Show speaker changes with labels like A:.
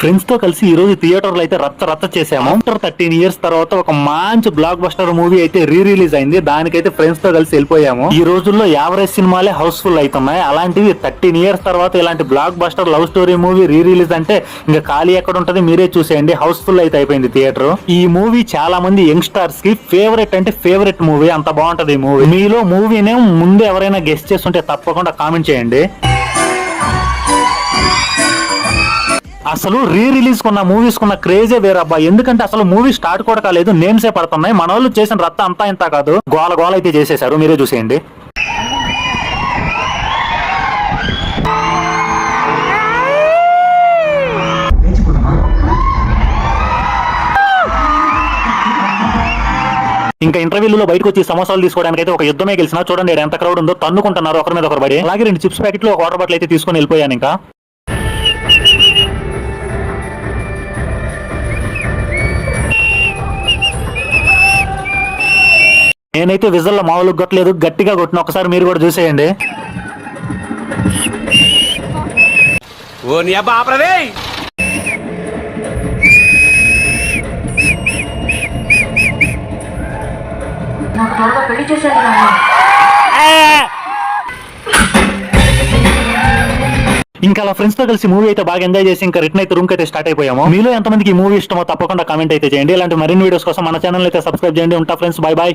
A: ఫ్రెండ్స్తో కలిసి ఈ రోజు థియేటర్లో అయితే రచ్చ రచ్చ చేసాము ఆఫ్టర్ థర్టీన్ ఇయర్స్ తర్వాత ఒక మంచి బ్లాక్ బస్టర్ మూవీ అయితే రీ రిలీజ్ అయింది. దానికైతే ఫ్రెండ్స్తో కలిసి వెళ్ళిపోయాము. ఈ రోజుల్లో యావరేజ్ సినిమాలే హౌస్ఫుల్ అవుతున్నాయి అలాంటివి థర్టీన్ ఇయర్స్ తర్వాత ఇలాంటి blockbuster love story movie re release అంటే ఇంకా ఖాళీ ఎక్కడ ఉంటది మీరే చూసేయండి. హౌస్ఫుల్ అయితే అయిపోయింది థియేటర్ ఈ మూవీ చాలా మంది యంగ్స్టర్స్కి ఫేవరెట్ అంటే ఫేవరెట్ మూవీ అంత బాగుంటది ఈ మూవీ మీలో మూవీనే ముందు ఎవరైనా గెస్ట్ చేస్తుంటే తప్పకుండా కామెంట్ చేయండి. అసలు రీ రిలీజ్ కొన్న మూవీస్ కొన్న క్రేజే వేరబ్బా ఎందుకంటే అసలు మూవీ స్టార్ట్ కూడా కాలేదు నేమ్సే పడుతున్నాయి. మన వాళ్ళు చేసిన రత్త అంతా ఇంత కాదు. గోల గోల అయితే చేసేశారు. మీరే చూసేయండి. ఇంకా ఇంటర్వ్యూలో బయటకు వచ్చి సమోసాలు తీసుకోవడానికి అయితే ఒక యుద్ధమే గెలిచినా చూడండి ఎంత క్రౌడ్ ఉందో తన్నుకుంటున్నారు ఒకరి మీద ఒకరు పడి. అలాగే రెండు చిప్స్ ప్యాకెట్లు ఒక వాటర్ బాటిల్ అయితే తీసుకొని వెళ్ళిపోయాను ఇంకా. నేనైతే విజల్లో మామూలుగా కొట్టలేదు గట్టిగా కొట్టిన. ఒకసారి మీరు కూడా చూసేయండి. ఇంకా అలా ఫ్రెండ్స్తో కలిసి మూవీ అయితే బాగా ఎంజాయ్ చేసి ఇంకా రిటర్న్ అయితే రూమ్ అయితే స్టార్ట్ అయిపోయాము. మీలో ఎంతమందికి ఈ మూవీ ఇష్టమో తప్పకుండా కామెంట్ అయితే చేయండి. ఇలాంటి మరిన్ని వీడియోస్ కోసం మన ఛానల్ అయితే సబ్స్క్రైబ్ చేయండి. ఉంటా ఫ్రెండ్స్ బై బాయ్